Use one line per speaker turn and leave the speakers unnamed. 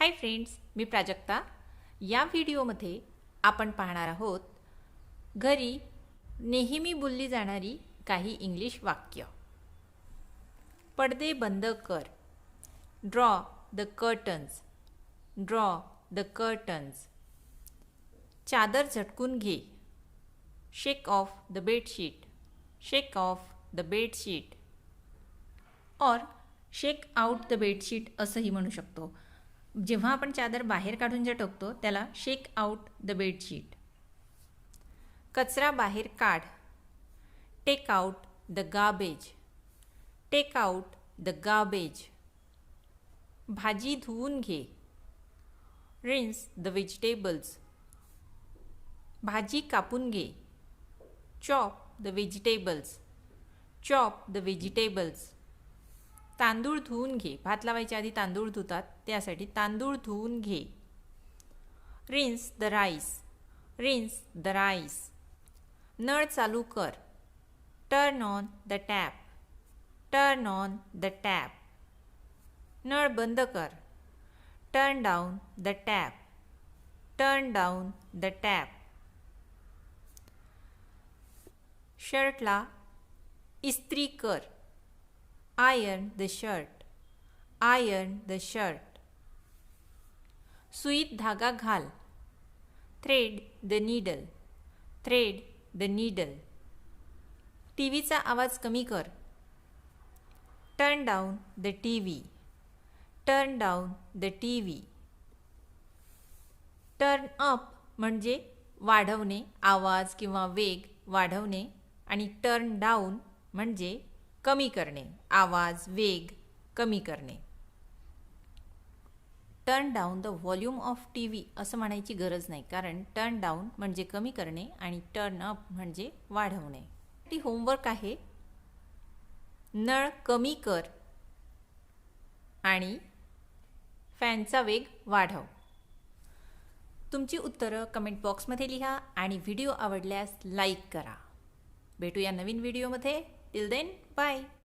Hi friends मी प्राजक्ता. या व्हिडिओमध्ये आपण पाहणार आहोत घरी नेहमी बोलली जाणारी काही इंग्लिश वाक्य. पडदे बंद कर. Draw the curtains draw the curtains चादर झटकून घे. Shake off the bedsheet shake off the bedsheet or shake out the bedsheet असंही म्हणू शकतो. जेव्हा आपण चादर बाहेर काढून झटकतो त्याला शेक आउट द बेडशीट कचरा बाहेर काढ. Take out the garbage take out the garbage भाजी धुवून घे. रिन्स द व्हेजिटेबल्स भाजी कापून घे. Chop the vegetables chop the vegetables तांदूळ धुवून घे. भात लावायच्या आधी तांदूळ धुतात त्यासाठी तांदूळ धुवून घे. Rinse the rice rinse the rice नळ चालू कर. Turn on the tap turn on the tap नळ बंद कर. Turn down the tap turn down the tap शर्टला इस्त्री कर. Iron the shirt iron the shirt सुईत धागा घाल thread the needle thread the needle T व्हीचा आवाज कमी कर. Turn down the TV turn down the TV turn up म्हणजे वाढवणे आवाज किंवा वेग वाढवणे आणि टर्न डाऊन म्हणजे कमी करणे. आवाज वेग कमी करणे. Turn down the volume of TV असं म्हणायची गरज नाही. कारण टर्न डाऊन म्हणजे कमी करणे आणि टर्न अप म्हणजे वाढवणे. ती होमवर्क आहे. नळ कमी कर आणि फॅनचा वेग वाढव. तुमची उत्तरं कमेंट बॉक्समध्ये लिहा आणि व्हिडिओ आवडल्यास लाईक करा. भेटूया नवीन व्हिडिओमध्ये Till then, bye.